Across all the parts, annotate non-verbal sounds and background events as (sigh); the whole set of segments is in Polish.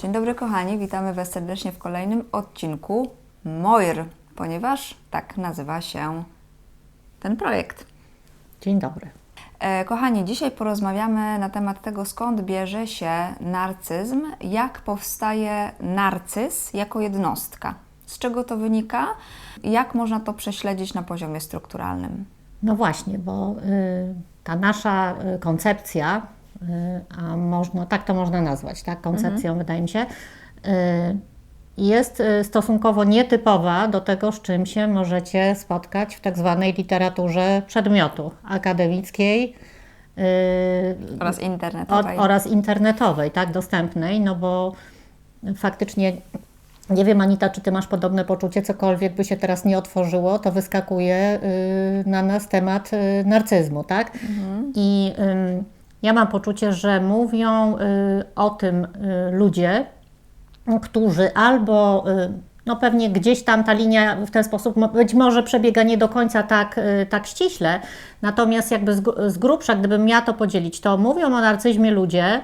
Dzień dobry kochani, witamy Was serdecznie w kolejnym odcinku Moir, ponieważ tak nazywa się ten projekt. Dzień dobry. E, kochani, dzisiaj porozmawiamy na temat tego, skąd bierze się narcyzm, jak powstaje narcyz jako jednostka, z czego to wynika, jak można to prześledzić na poziomie strukturalnym. No właśnie, bo y, ta nasza y, koncepcja, a można, tak to można nazwać, tak, koncepcją wydaje mi się, y, jest y, stosunkowo nietypowa do tego, z czym się możecie spotkać w tak zwanej literaturze przedmiotu akademickiej y, Oraz o, internetowej. oraz internetowej, tak, dostępnej, no bo faktycznie nie wiem, Anita, czy ty masz podobne poczucie, cokolwiek by się teraz nie otworzyło, to wyskakuje y, na nas temat y, narcyzmu, tak? I ym, ja mam poczucie, że mówią y, o tym y, ludzie, którzy albo y, no pewnie gdzieś tam ta linia w ten sposób być może przebiega nie do końca tak, tak ściśle, natomiast jakby z grubsza, gdybym miała to podzielić, to mówią o narcyzmie ludzie,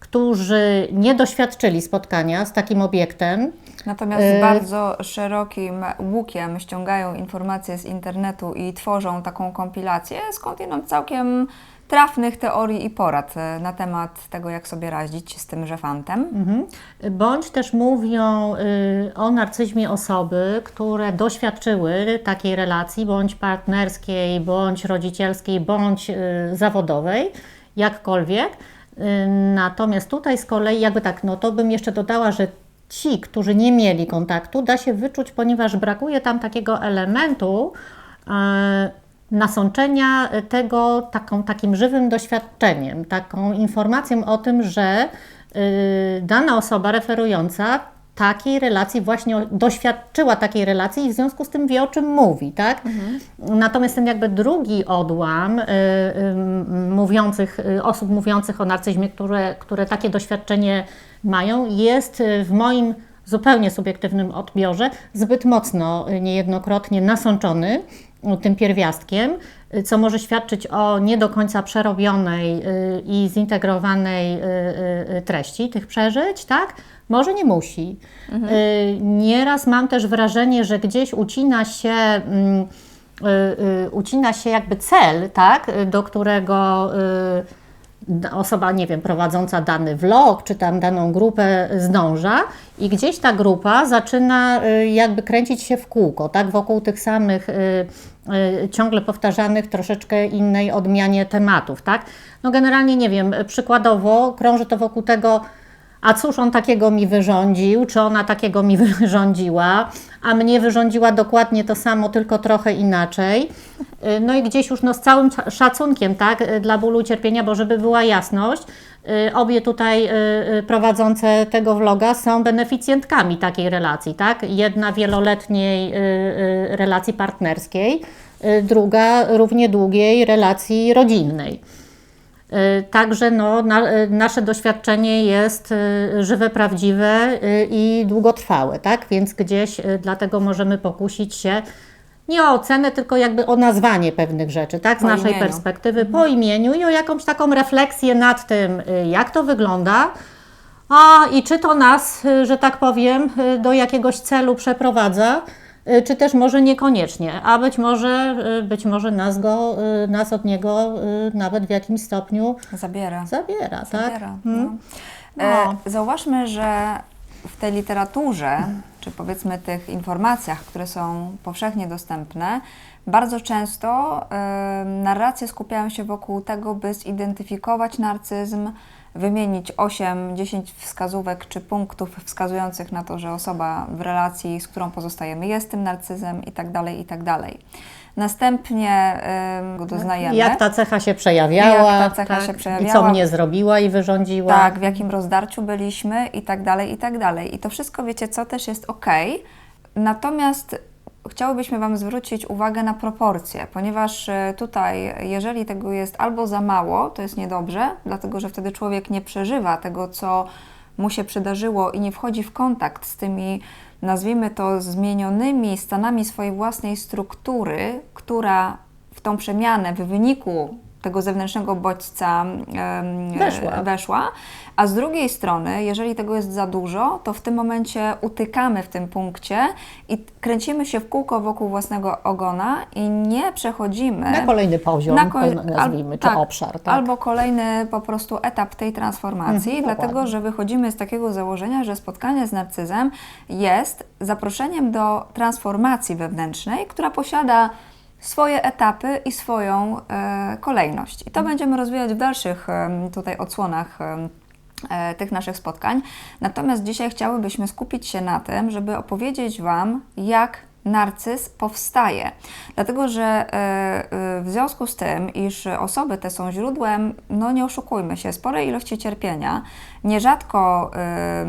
którzy nie doświadczyli spotkania z takim obiektem, Natomiast Y- bardzo szerokim łukiem ściągają informacje z internetu i tworzą taką kompilację, skądinąd całkiem trafnych teorii i porad e, na temat tego, jak sobie radzić z tymże fantem. Mhm. Bądź też mówią y, o narcyzmie osoby, które doświadczyły takiej relacji, bądź partnerskiej, bądź rodzicielskiej, bądź y, zawodowej, jakkolwiek. Y, Natomiast tutaj z kolei, jakby tak, no to bym jeszcze dodała, że ci, którzy nie mieli kontaktu, da się wyczuć, ponieważ brakuje tam takiego elementu nasączenia tego taką, takim żywym doświadczeniem, taką informacją o tym, że y, dana osoba referująca takiej relacji właśnie doświadczyła takiej relacji i w związku z tym wie, o czym mówi, tak? Natomiast ten jakby drugi odłam y, y, mówiących, y, osób mówiących o narcyzmie, które, które takie doświadczenie mają, jest y, w moim zupełnie subiektywnym odbiorze zbyt mocno niejednokrotnie nasączony tym pierwiastkiem, y, co może świadczyć o nie do końca przerobionej y, i zintegrowanej y, y, y, treści tych przeżyć, tak? Może nie musi. Y, Nieraz mam też wrażenie, że gdzieś ucina się. mm, y, y, Ucina się jakby cel, tak, y, do którego y, osoba, nie wiem, prowadząca dany vlog, czy tam daną grupę zdąża i gdzieś ta grupa zaczyna y, jakby kręcić się w kółko, tak, wokół tych samych y, y, ciągle powtarzanych troszeczkę innej odmianie tematów, tak. No generalnie, nie wiem, przykładowo krąży to wokół tego, a cóż on takiego mi wyrządził, czy ona takiego mi (laughs) wyrządziła, a mnie wyrządziła dokładnie to samo, tylko trochę inaczej. Y, No i gdzieś już no, z całym szacunkiem tak, y, dla bólu cierpienia, bo żeby była jasność, y, obie tutaj prowadzące tego vloga są beneficjentkami takiej relacji. Tak? Jedna wieloletniej relacji partnerskiej, druga równie długiej relacji rodzinnej. Y, Także no, na, y, nasze doświadczenie jest y, żywe, prawdziwe i długotrwałe, tak? Więc gdzieś dlatego możemy pokusić się nie o ocenę, tylko jakby o nazwanie pewnych rzeczy, tak? Z Po naszej imieniu. perspektywy, po imieniu i o jakąś taką refleksję nad tym, jak to wygląda. A i czy to nas, że tak powiem, do jakiegoś celu przeprowadza, czy też może niekoniecznie, a być może, y, być może nas, go, y, nas od niego y, nawet w jakimś stopniu Zabiera. zabiera, tak? Zabiera. No. E, No. zauważmy, że w tej literaturze, czy powiedzmy tych informacjach, które są powszechnie dostępne, bardzo często e, narracje skupiają się wokół tego, by zidentyfikować narcyzm, wymienić 8-10 wskazówek czy punktów wskazujących na to, że osoba w relacji, z którą pozostajemy, jest tym narcyzem i tak dalej, i tak dalej. Następnie e, go doznajemy. Jak ta cecha się przejawiała, Jak ta cecha tak? się i przejawiała. co mnie zrobiła i wyrządziła. Tak, w jakim rozdarciu byliśmy i tak dalej, i tak dalej. I to wszystko, wiecie co, też jest ok. Natomiast chciałybyśmy Wam zwrócić uwagę na proporcje, ponieważ e, tutaj, jeżeli tego jest albo za mało, to jest niedobrze, dlatego że wtedy człowiek nie przeżywa tego, co mu się przydarzyło i nie wchodzi w kontakt z tymi, nazwijmy to, zmienionymi stanami swojej własnej struktury, która w tą przemianę w wyniku tego zewnętrznego bodźca Weszła. weszła, a z drugiej strony, jeżeli tego jest za dużo, to w tym momencie utykamy w tym punkcie i kręcimy się w kółko wokół własnego ogona i nie przechodzimy Na kolejny poziom, na kolej- nazwijmy, czy tak, obszar. Tak? Albo kolejny po prostu etap tej transformacji, Mhm, dlatego dokładnie. że wychodzimy z takiego założenia, że spotkanie z narcyzem jest zaproszeniem do transformacji wewnętrznej, która posiada swoje etapy i swoją e, kolejność. I to Mhm. będziemy rozwijać w dalszych tutaj odsłonach. e, tych naszych spotkań. Natomiast dzisiaj chciałybyśmy skupić się na tym, żeby opowiedzieć Wam, jak narcyz powstaje. Dlatego, że e, e, w związku z tym, iż osoby te są źródłem, no nie oszukujmy się, sporej ilości cierpienia, nierzadko e,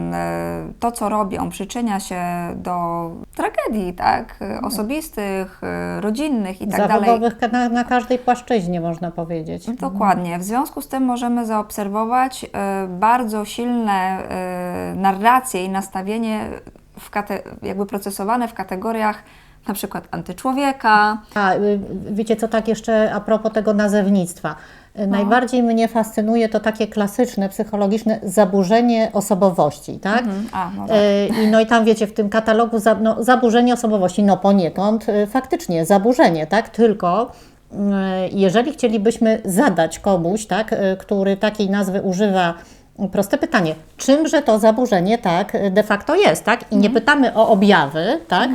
to, co robią, przyczynia się do tragedii, tak, e, osobistych, rodzinnych i tak dalej. Na, na każdej płaszczyźnie, można powiedzieć. Dokładnie. W związku z tym możemy zaobserwować bardzo silne narracje i nastawienie w jakby procesowane w kategoriach na przykład antyczłowieka. A y, wiecie co, tak jeszcze a propos tego nazewnictwa. No. Najbardziej mnie fascynuje to takie klasyczne, psychologiczne zaburzenie osobowości, tak? Mhm. A, no tak. Y, I no i tam wiecie, w tym katalogu za, no, zaburzenie osobowości, no poniekąd y, faktycznie zaburzenie, tak? Tylko y, jeżeli chcielibyśmy zadać komuś, tak, y, który takiej nazwy używa, proste pytanie, czymże to zaburzenie tak de facto jest, tak? I nie Mhm. pytamy o objawy, tak?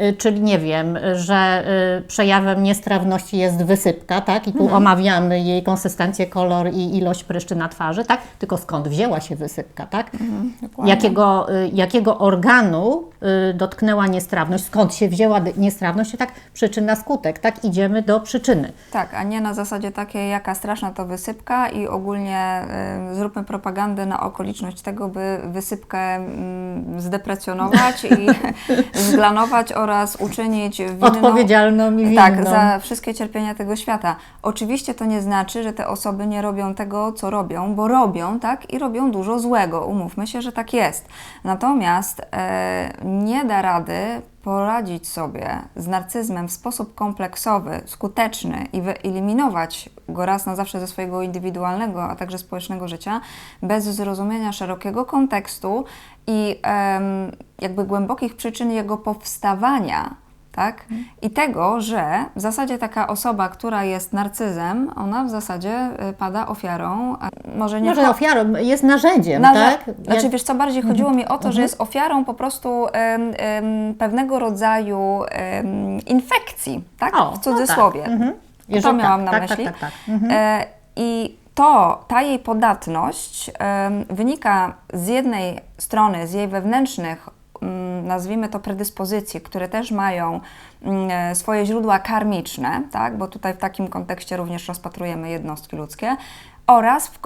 Y, Czyli nie wiem, że y, przejawem niestrawności jest wysypka, tak? I tu Mhm. omawiamy jej konsystencję, kolor i ilość pryszczy na twarzy, tak? Tylko skąd wzięła się wysypka, tak? Mhm, jakiego, y, jakiego organu y, dotknęła niestrawność, skąd się wzięła niestrawność, tak przyczyna skutek, tak? Idziemy do przyczyny. Tak, a nie na zasadzie takiej, jaka straszna to wysypka i ogólnie y, zróbmy propagandę na okoliczność tego, by wysypkę mm, zdeprecjonować i (laughs) zglanować oraz uczynić winną... Odpowiedzialną i winną. Tak, za wszystkie cierpienia tego świata. Oczywiście to nie znaczy, że te osoby nie robią tego, co robią, bo robią, tak, i robią dużo złego. Umówmy się, że tak jest. Natomiast e, nie da rady poradzić sobie z narcyzmem w sposób kompleksowy, skuteczny i wyeliminować go raz na zawsze ze swojego indywidualnego, a także społecznego życia, bez zrozumienia szerokiego kontekstu i jakby głębokich przyczyn jego powstawania tak? I tego, że w zasadzie taka osoba, która jest narcyzem, ona w zasadzie y, pada ofiarą, może nie Może ofiarą, jest narzędziem, Narze- tak? Znaczy, wiesz co, bardziej chodziło mi o to, że jest ofiarą po prostu pewnego rodzaju infekcji, tak? O, w cudzysłowie. No tak. mhm. To miałam tak, na tak, myśli. Tak, tak, tak. Mhm. E, I to, ta jej podatność wynika z jednej strony z jej wewnętrznych, mm, nazwijmy to predyspozycji, które też mają mm, e, swoje źródła karmiczne, tak? bo tutaj w takim kontekście również rozpatrujemy jednostki ludzkie, oraz w,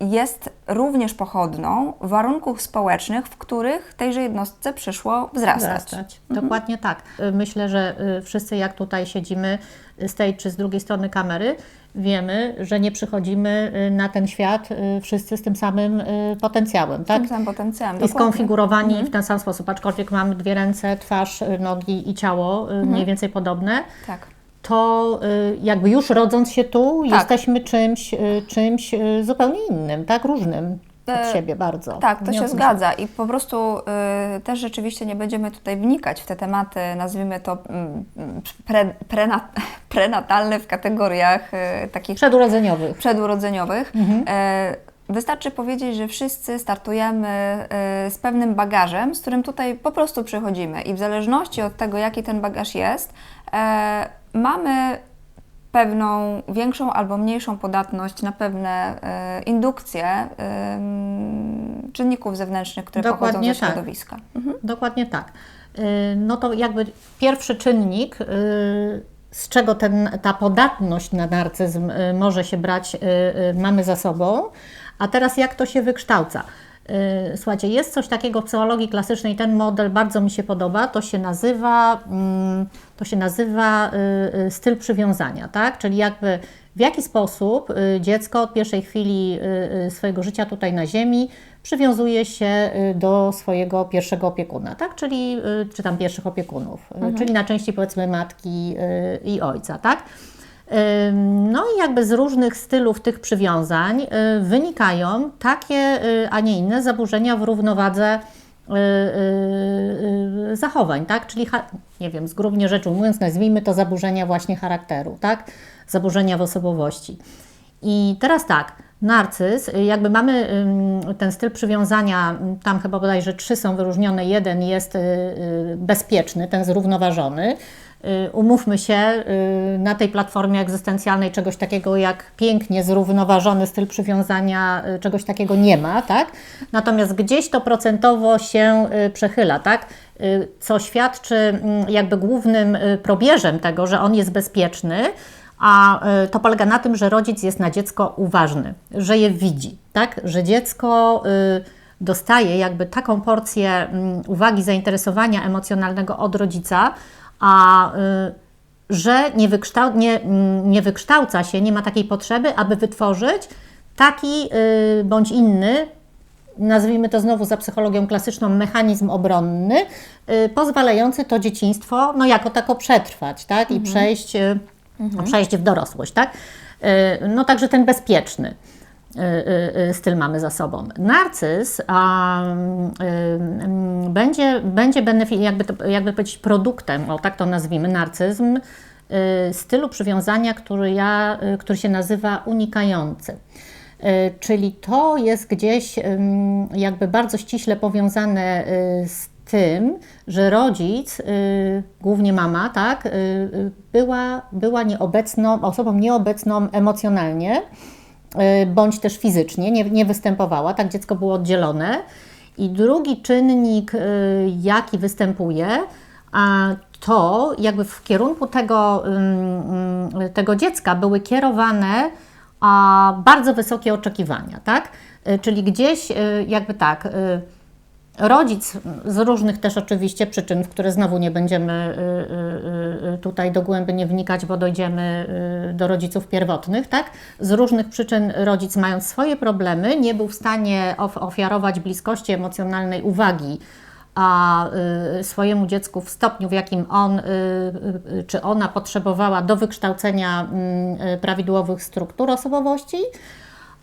jest również pochodną warunków społecznych, w których tejże jednostce przyszło wzrastać. Wzrastać. Dokładnie tak. Y, Myślę, że y, wszyscy jak tutaj siedzimy y, z tej czy z drugiej strony kamery, wiemy, że nie przychodzimy na ten świat wszyscy z tym samym potencjałem, tak? Tym samym potencjałem. I dokładnie. skonfigurowani w ten sam sposób, aczkolwiek mamy dwie ręce, twarz, nogi i ciało y, mniej więcej podobne, Tak. To y, jakby już rodząc się tu, Tak. jesteśmy czymś, y, czymś y, zupełnie innym, tak? Różnym od E, siebie bardzo. Tak, to się zgadza i po prostu y, też rzeczywiście nie będziemy tutaj wnikać w te tematy, nazwijmy to mm, pre, prena, (laughs) prenatalne w kategoriach y, takich Przedurodzeniowych. przedurodzeniowych. E, Wystarczy powiedzieć, że wszyscy startujemy z pewnym bagażem, z którym tutaj po prostu przychodzimy i w zależności od tego, jaki ten bagaż jest, e, mamy pewną większą albo mniejszą podatność na pewne e, indukcje em, czynników zewnętrznych, które pochodzą Dokładnie ze tak. środowiska. Dokładnie tak. Y, No to jakby pierwszy czynnik, z czego ten, ta podatność na narcyzm może się brać, mamy za sobą. A teraz jak to się wykształca? Y, Słuchajcie, jest coś takiego w psychologii klasycznej, ten model bardzo mi się podoba, to się nazywa, mm, to się nazywa y, y, styl przywiązania, tak? Czyli jakby w jaki sposób dziecko od pierwszej chwili swojego życia tutaj na Ziemi przywiązuje się do swojego pierwszego opiekuna, tak? Czyli, czy tam pierwszych opiekunów, y, czyli na części powiedzmy matki i ojca, tak? No i jakby z różnych stylów tych przywiązań y, wynikają takie, y, a nie inne zaburzenia w równowadze y, zachowań, tak? Czyli, nie wiem, zgrubnie rzecz ujmując, nazwijmy to zaburzenia właśnie charakteru, tak? Zaburzenia w osobowości. I teraz tak, narcyz, jakby mamy ten styl przywiązania, tam chyba bodajże trzy są wyróżnione, jeden jest bezpieczny, ten zrównoważony. Y, Umówmy się, y, na tej platformie egzystencjalnej czegoś takiego jak pięknie zrównoważony styl przywiązania, y, czegoś takiego nie ma, tak? Natomiast gdzieś to procentowo się przechyla, tak? Co świadczy mm, jakby głównym probierzem tego, że on jest bezpieczny, a to polega na tym, że rodzic jest na dziecko uważny, że je widzi, tak? Że dziecko dostaje jakby taką porcję mm, uwagi, zainteresowania emocjonalnego od rodzica, a y, że nie, wykształ, nie, mm, nie wykształca się, nie ma takiej potrzeby, aby wytworzyć taki y, bądź inny, nazwijmy to znowu za psychologią klasyczną, mechanizm obronny, y, pozwalający to dzieciństwo no, jako tako przetrwać tak? i przejść, y, przejść w dorosłość. Tak? No także ten bezpieczny styl mamy za sobą. Narcyz a, y, y, będzie, będzie benefi- jakby, to, jakby powiedzieć produktem, o tak to nazwijmy, narcyzm, y, stylu przywiązania, który, ja, y, który się nazywa unikający. Y, Czyli to jest gdzieś jakby bardzo ściśle powiązane y, z tym, że rodzic, y, głównie mama, tak, y, y, była, była nieobecną, osobą nieobecną emocjonalnie, y, bądź też fizycznie, nie, nie występowała, tak dziecko było oddzielone. I drugi czynnik, y, jaki występuje, a to jakby w kierunku tego, ym, tego dziecka były kierowane bardzo wysokie oczekiwania, tak? Y, Czyli gdzieś y, jakby tak, y, rodzic z różnych też oczywiście przyczyn, w które znowu nie będziemy y, y, y, tutaj dogłębnie wnikać, bo dojdziemy do rodziców pierwotnych, tak? Z różnych przyczyn rodzic mając swoje problemy nie był w stanie of- ofiarować bliskości emocjonalnej uwagi a swojemu dziecku w stopniu, w jakim on czy ona potrzebowała do wykształcenia mm, prawidłowych struktur osobowości.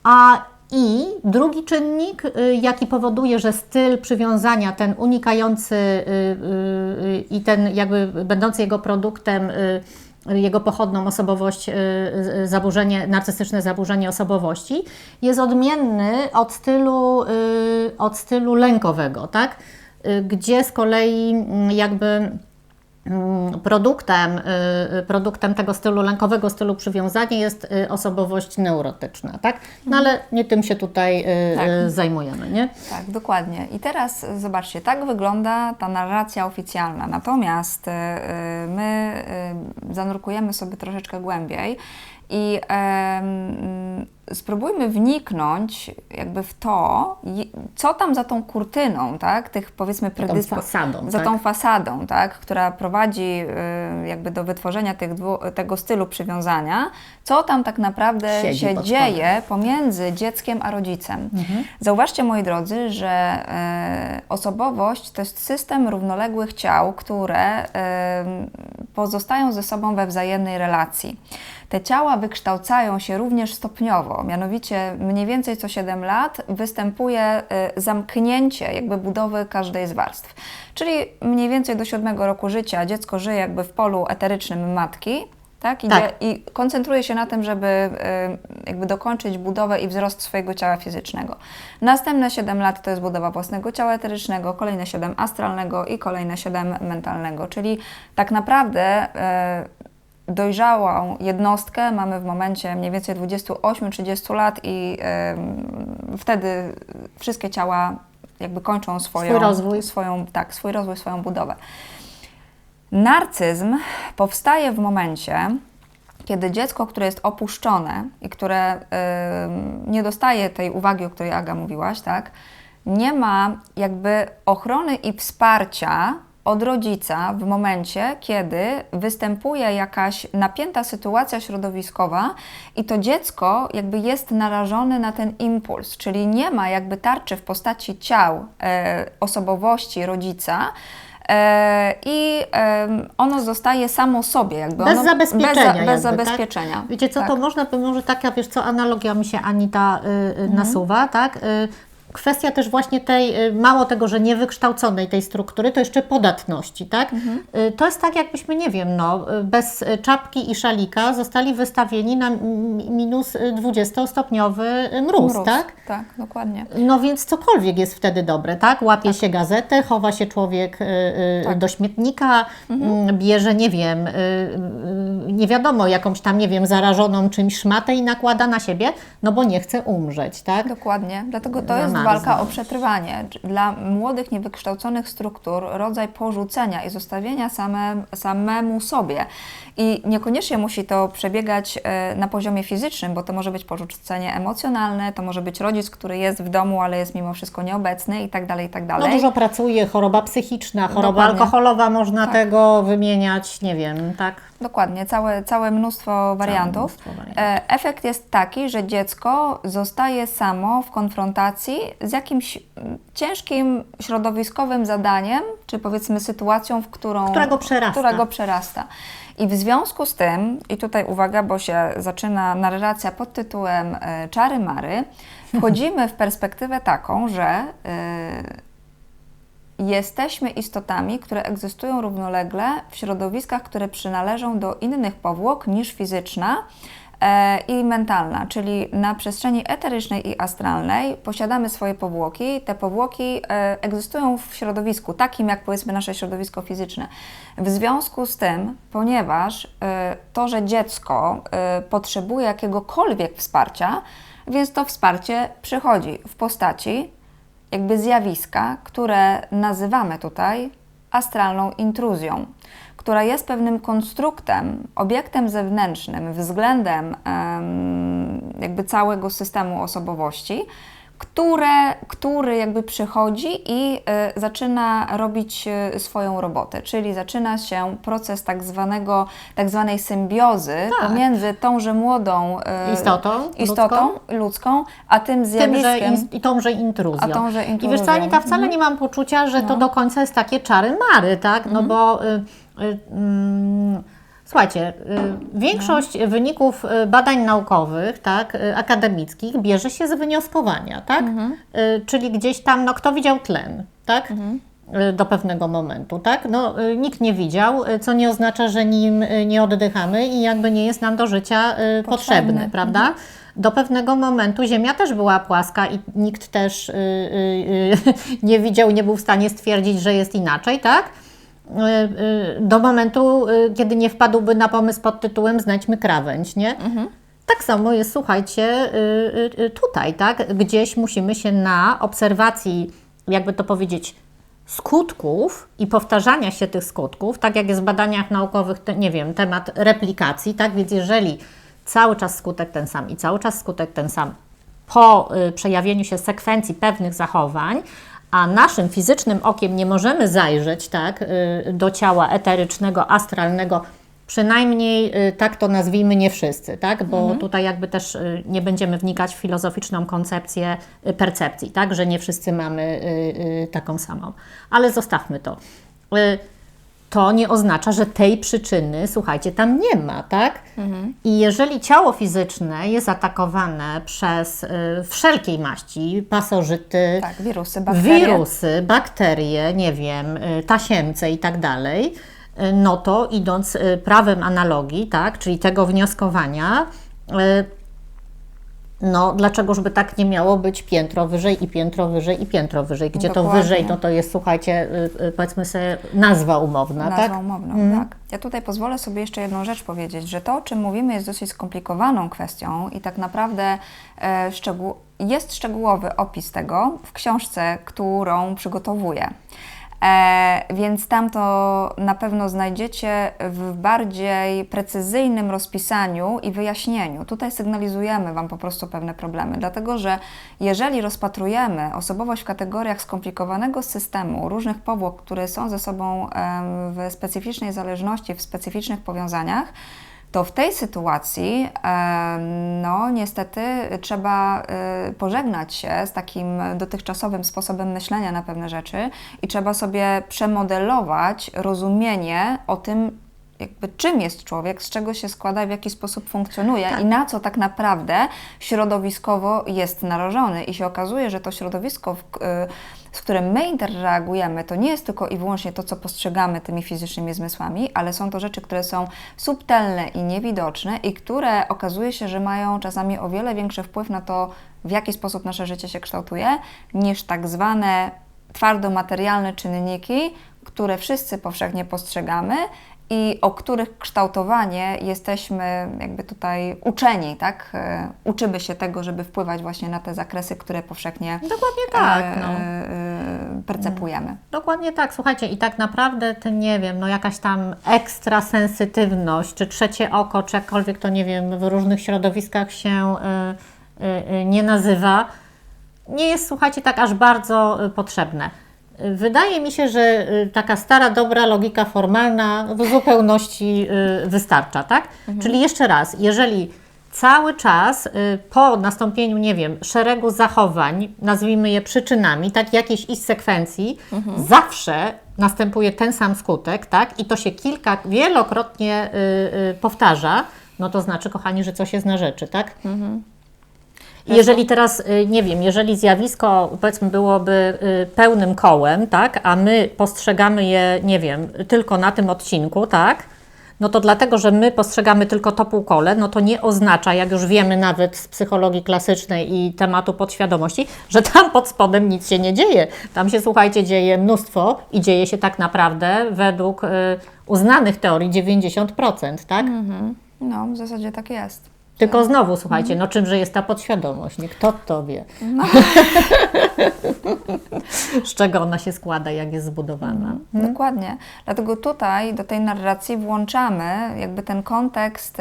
A i drugi czynnik, y, jaki powoduje, że styl przywiązania, ten unikający y, y, i ten jakby będący jego produktem, jego pochodną osobowość, zaburzenie, narcystyczne zaburzenie osobowości, jest odmienny od stylu, od stylu lękowego, tak? Gdzie z kolei mm, jakby produktem, y, y, produktem tego stylu lękowego, stylu przywiązania jest y, osobowość neurotyczna, tak? No ale nie tym się tutaj y, Tak. y, zajmujemy, nie? Tak, dokładnie. I teraz y, zobaczcie, tak wygląda ta narracja oficjalna. Natomiast y, y, my y, zanurkujemy sobie troszeczkę głębiej i spróbujmy wniknąć jakby w to, co tam za tą kurtyną, tak, tych powiedzmy Tą predyspo- fasadą, za tak? tą fasadą, tak, która prowadzi y, jakby do wytworzenia tych tego stylu przywiązania, co tam tak naprawdę Siedzi się dzieje pomiędzy dzieckiem a rodzicem. Zauważcie, moi drodzy, że e, osobowość to jest system równoległych ciał, które pozostają ze sobą we wzajemnej relacji. Te ciała wykształcają się również stopniowo, mianowicie mniej więcej co 7 lat występuje e, zamknięcie jakby budowy każdej z warstw. Czyli mniej więcej do 7 roku życia dziecko żyje jakby w polu eterycznym matki, tak? I, Tak. I koncentruje się na tym, żeby y, jakby dokończyć budowę i wzrost swojego ciała fizycznego. Następne 7 lat to jest budowa własnego ciała eterycznego, kolejne 7 astralnego i kolejne 7 mentalnego. Czyli tak naprawdę y, dojrzałą jednostkę mamy w momencie mniej więcej 28-30 lat i y, wtedy wszystkie ciała jakby kończą swoją, Swój rozwój. swoją, tak, swój rozwój, swoją budowę. Narcyzm powstaje w momencie, kiedy dziecko, które jest opuszczone i które ym, nie dostaje tej uwagi, o której Aga mówiłaś, tak, nie ma jakby ochrony i wsparcia od rodzica w momencie, kiedy występuje jakaś napięta sytuacja środowiskowa i to dziecko jakby jest narażone na ten impuls, czyli nie ma jakby tarczy w postaci ciał, e, osobowości rodzica, e, i ono zostaje samo sobie, jakby Bez ono, zabezpieczenia Bez, jakby, bez tak? zabezpieczenia. Wiecie co, tak. to można by może taka, wiesz co, analogia mi się Anita y, y, Mhm. nasuwa, tak? Y, kwestia też właśnie tej, y, mało tego, że niewykształconej tej struktury, to jeszcze podatności, tak? Mhm. Y, to jest tak, jakbyśmy, nie wiem, no, bez czapki i szalika zostali wystawieni na minus y, 20-stopniowy mróz, Mróz, tak? Tak, dokładnie. No więc cokolwiek jest wtedy dobre, tak? Łapie się gazetę, chowa się człowiek y, Tak. do śmietnika, mm, bierze, nie wiem, nie wiadomo, jakąś tam, nie wiem, zarażoną czymś szmatę i nakłada na siebie, no bo nie chce umrzeć, tak? Dokładnie, dlatego to jest walka o przetrwanie. Dla młodych, niewykształconych struktur rodzaj porzucenia i zostawienia same, samemu sobie. I niekoniecznie musi to przebiegać e, na poziomie fizycznym, bo to może być porzucenie emocjonalne, to może być rodzic, który jest w domu, ale jest mimo wszystko nieobecny i tak dalej, i tak No dalej. dużo pracuje, choroba psychiczna, choroba Dokładnie. alkoholowa, można Tak. tego wymieniać, nie wiem, tak? Dokładnie, całe, całe mnóstwo wariantów. mnóstwo wariantów. E, Efekt jest taki, że dziecko zostaje samo w konfrontacji z jakimś ciężkim środowiskowym zadaniem, czy powiedzmy sytuacją, w którą. Którego przerasta. Którego przerasta. I w związku z tym, i tutaj uwaga, bo się zaczyna narracja pod tytułem e, Czary Mary, wchodzimy w perspektywę taką, że e, jesteśmy istotami, które egzystują równolegle w środowiskach, które przynależą do innych powłok niż fizyczna e, i mentalna, czyli na przestrzeni eterycznej i astralnej posiadamy swoje powłoki. Te powłoki e, egzystują w środowisku, takim jak powiedzmy nasze środowisko fizyczne. W związku z tym, ponieważ e, to, że dziecko potrzebuje jakiegokolwiek wsparcia, więc to wsparcie przychodzi w postaci jakby zjawiska, które nazywamy tutaj astralną intruzją, która jest pewnym konstruktem, obiektem zewnętrznym względem em, jakby całego systemu osobowości, które, który jakby przychodzi i y, zaczyna robić y, swoją robotę, czyli zaczyna się proces tak, zwanego, tak zwanej symbiozy Tak. pomiędzy tąże młodą y, Istotą istotą ludzką, a tym Tymże zjawiskiem. in, i tąże intruzją. A tąże I wiesz co, intruzją. Anita, wcale nie mam poczucia, że to do końca jest takie czary mary, tak? No bo y, y, mm, słuchajcie, y, większość wyników y, badań naukowych, tak, y, akademickich bierze się z wnioskowania, tak? Y, czyli gdzieś tam, no kto widział tlen, tak? Y, Do pewnego momentu, tak? No, nikt nie widział, co nie oznacza, że nim nie oddychamy i jakby nie jest nam do życia potrzebny, Potrzebny. prawda? Do pewnego momentu Ziemia też była płaska i nikt też y, y, y, (laughs) nie widział, nie był w stanie stwierdzić, że jest inaczej, tak? Y, y, Do momentu, y, kiedy nie wpadłby na pomysł pod tytułem Znajdźmy krawędź, nie? Tak samo jest, słuchajcie, tutaj, tak? Gdzieś musimy się na obserwacji, jakby to powiedzieć, skutków i powtarzania się tych skutków, tak jak jest w badaniach naukowych, nie wiem, temat replikacji, tak? Więc jeżeli cały czas skutek ten sam i cały czas skutek ten sam po przejawieniu się sekwencji pewnych zachowań, a naszym fizycznym okiem nie możemy zajrzeć tak, y, do ciała eterycznego, astralnego, przynajmniej y, tak to nazwijmy nie wszyscy, tak? bo tutaj jakby też y, nie będziemy wnikać w filozoficzną koncepcję percepcji, tak? że nie wszyscy mamy taką samą. Ale zostawmy to. To nie oznacza, że tej przyczyny, słuchajcie, tam nie ma, tak? I jeżeli ciało fizyczne jest atakowane przez y, wszelkiej maści, pasożyty, Tak, wirusy, bakterie. wirusy, bakterie, nie wiem, y, tasiemce i tak dalej, y, no to idąc y, prawem analogii, tak, czyli tego wnioskowania, y, no dlaczegożby tak nie miało być piętro wyżej i piętro wyżej i piętro wyżej, gdzie to Dokładnie. wyżej, no to jest, słuchajcie, y, y, powiedzmy sobie nazwa umowna, Nazwą tak? umowną, tak. Ja tutaj pozwolę sobie jeszcze jedną rzecz powiedzieć, że to, o czym mówimy, jest dosyć skomplikowaną kwestią i tak naprawdę e, szczegół, jest szczegółowy opis tego w książce, którą przygotowuję. E, więc tam to na pewno znajdziecie w bardziej precyzyjnym rozpisaniu i wyjaśnieniu. Tutaj sygnalizujemy Wam po prostu pewne problemy, dlatego że jeżeli rozpatrujemy osobowość w kategoriach skomplikowanego systemu, różnych powłok, które są ze sobą w specyficznej zależności, w specyficznych powiązaniach, to w tej sytuacji, no niestety trzeba y, pożegnać się z takim dotychczasowym sposobem myślenia na pewne rzeczy i trzeba sobie przemodelować rozumienie o tym, jakby czym jest człowiek, z czego się składa, w jaki sposób funkcjonuje i na co tak naprawdę środowiskowo jest narażony. I się okazuje, że to środowisko, w, y, z którym my interreagujemy, to nie jest tylko i wyłącznie to, co postrzegamy tymi fizycznymi zmysłami, ale są to rzeczy, które są subtelne i niewidoczne i które okazuje się, że mają czasami o wiele większy wpływ na to, w jaki sposób nasze życie się kształtuje, niż tak zwane twardo materialne czynniki, które wszyscy powszechnie postrzegamy i o których kształtowanie jesteśmy jakby tutaj uczeni, tak? E, Uczymy się tego, żeby wpływać właśnie na te zakresy, które powszechnie Dokładnie tak. e, No. e, percepujemy. Dokładnie tak, słuchajcie, i tak naprawdę, ty nie wiem, no jakaś tam ekstra sensytywność, czy trzecie oko, czy jakkolwiek to nie wiem, w różnych środowiskach się y, y, y, nie nazywa, nie jest, słuchajcie, tak aż bardzo y, potrzebne. Wydaje mi się, że y, taka stara, dobra logika formalna w zupełności y, wystarcza, tak? Czyli jeszcze raz, jeżeli cały czas y, po nastąpieniu, nie wiem, szeregu zachowań, nazwijmy je przyczynami, tak, jakiejś ich sekwencji, zawsze następuje ten sam skutek, tak, i to się kilka, wielokrotnie powtarza, no to znaczy, kochani, że coś jest na rzeczy, tak? I Jeżeli teraz, y, nie wiem, jeżeli zjawisko powiedzmy byłoby y, pełnym kołem, tak, a my postrzegamy je, nie wiem, tylko na tym odcinku, tak, no to dlatego, że my postrzegamy tylko to półkole, no to nie oznacza, jak już wiemy nawet z psychologii klasycznej i tematu podświadomości, że tam pod spodem nic się nie dzieje. Tam się, słuchajcie, dzieje mnóstwo i dzieje się tak naprawdę według y, uznanych teorii 90%, tak? No, w zasadzie tak jest. Tylko znowu, słuchajcie, no czymże jest ta podświadomość? Nie kto to wie. (laughs) Z czego ona się składa, jak jest zbudowana. Dokładnie. Dlatego tutaj do tej narracji włączamy jakby ten kontekst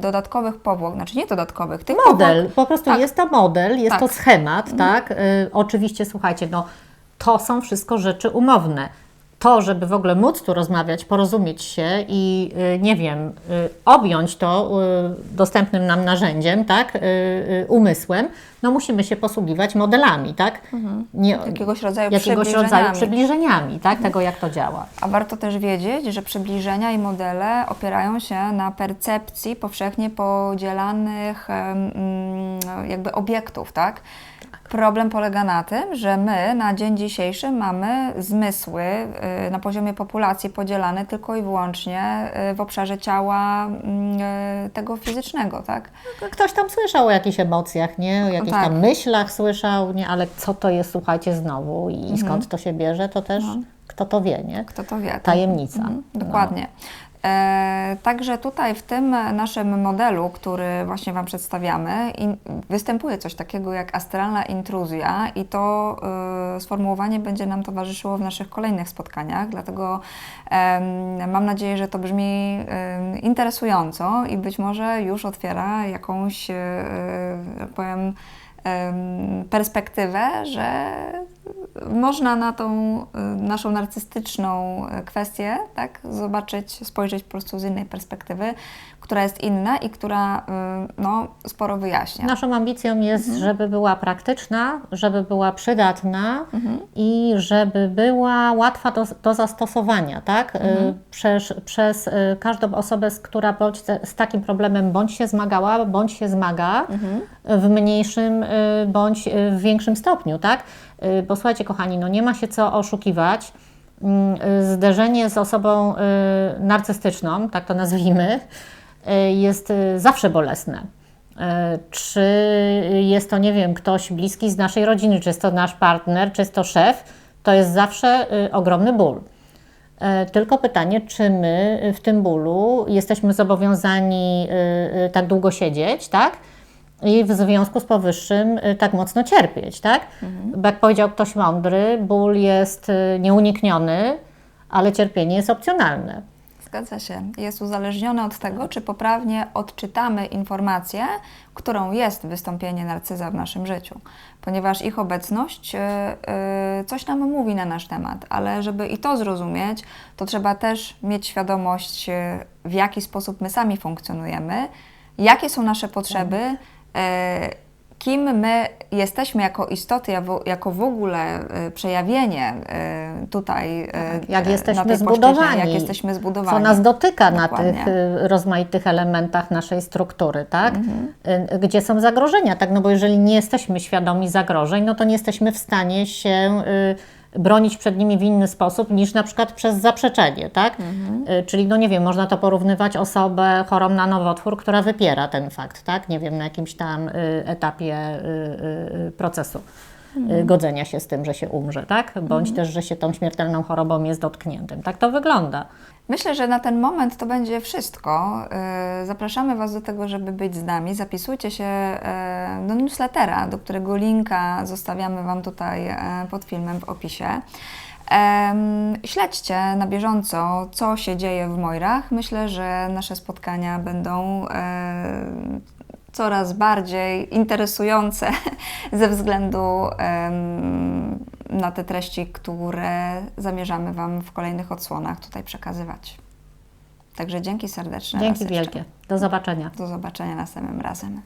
dodatkowych powłok, znaczy nie dodatkowych, tych Model, powłok- po prostu Tak. jest to model, jest Tak. to schemat, tak? Y, oczywiście, słuchajcie, no to są wszystko rzeczy umowne. To, żeby w ogóle móc tu rozmawiać, porozumieć się i y, nie wiem, y, objąć to y, dostępnym nam narzędziem, tak, umysłem, no musimy się posługiwać modelami, tak? Nie, Jakiegoś rodzaju jakiegoś rodzaju przybliżeniami. przybliżeniami, tak, tego jak to działa. A warto też wiedzieć, że przybliżenia i modele opierają się na percepcji powszechnie podzielanych mm, jakby obiektów, tak? Problem polega na tym, że my na dzień dzisiejszy mamy zmysły y, na poziomie populacji podzielane tylko i wyłącznie y, w obszarze ciała mm, y, tego fizycznego, tak? Ktoś tam słyszał o jakichś emocjach, nie? O jakichś tak. tam myślach słyszał, nie? Ale co to jest, słuchajcie, znowu i skąd to się bierze, to też kto to wie, nie? Kto to wie? Tajemnica. Mhm, No. dokładnie. E, także tutaj w tym naszym modelu, który właśnie Wam przedstawiamy, występuje coś takiego jak astralna intruzja i to e, sformułowanie będzie nam towarzyszyło w naszych kolejnych spotkaniach, dlatego mam nadzieję, że to brzmi interesująco i być może już otwiera jakąś, e, e, powiem, em, perspektywę, że można na tą y, naszą narcystyczną y, kwestię tak, zobaczyć, spojrzeć po prostu z innej perspektywy, która jest inna i która y, no, sporo wyjaśnia. Naszą ambicją jest, żeby była praktyczna, żeby była przydatna i żeby była łatwa do, do zastosowania, tak? Y, Przez, przez y, każdą osobę, która bądź z, takim problemem bądź się zmagała, bądź się zmaga w mniejszym bądź w większym stopniu, tak? Bo słuchajcie, kochani, no nie ma się co oszukiwać. Mm, Zderzenie z osobą narcystyczną, tak to nazwijmy, jest y, zawsze bolesne. E, Czy jest to, nie wiem, ktoś bliski z naszej rodziny, czy jest to nasz partner, czy jest to szef, to jest zawsze y, ogromny ból. Tylko pytanie, czy my w tym bólu jesteśmy zobowiązani y, y, tak długo siedzieć, tak? I w związku z powyższym y, tak mocno cierpieć, tak? Bo jak powiedział ktoś mądry, ból jest y, nieunikniony, ale cierpienie jest opcjonalne. Zgadza się. Jest uzależnione od tego, czy poprawnie odczytamy informację, którą jest wystąpienie narcyza w naszym życiu. Ponieważ ich obecność y, y, coś nam mówi na nasz temat, ale żeby i to zrozumieć, to trzeba też mieć świadomość, y, w jaki sposób my sami funkcjonujemy, jakie są nasze potrzeby, y, kim my jesteśmy jako istoty, jako- w ogóle y, przejawienie y, tutaj. y, Tak, jak jesteśmy na zbudowani, Jak jesteśmy zbudowani. co nas dotyka na Dokładnie. tych y, rozmaitych elementach naszej struktury, tak? Mhm. Gdzie są zagrożenia, tak? No bo jeżeli nie jesteśmy świadomi zagrożeń, no to nie jesteśmy w stanie się y, bronić przed nimi w inny sposób niż na przykład przez zaprzeczenie, tak? Mhm. Y, Czyli, no nie wiem, można to porównywać osobę chorą na nowotwór, która wypiera ten fakt, tak? Nie wiem, na jakimś tam y, etapie y, procesu Mhm. y, godzenia się z tym, że się umrze, tak? Bądź też, że się tą śmiertelną chorobą jest dotkniętym. Tak to wygląda. Myślę, że na ten moment to będzie wszystko. Yy, Zapraszamy Was do tego, żeby być z nami. Zapisujcie się yy, do newslettera, do którego linka zostawiamy Wam tutaj pod filmem w opisie. Śledźcie na bieżąco, co się dzieje w Mojrach. Myślę, że nasze spotkania będą coraz bardziej interesujące (laughs) ze względu na te treści, które zamierzamy Wam w kolejnych odsłonach tutaj przekazywać. Także dzięki serdeczne. Dzięki jeszcze. wielkie. Do zobaczenia. Do zobaczenia następnym razem.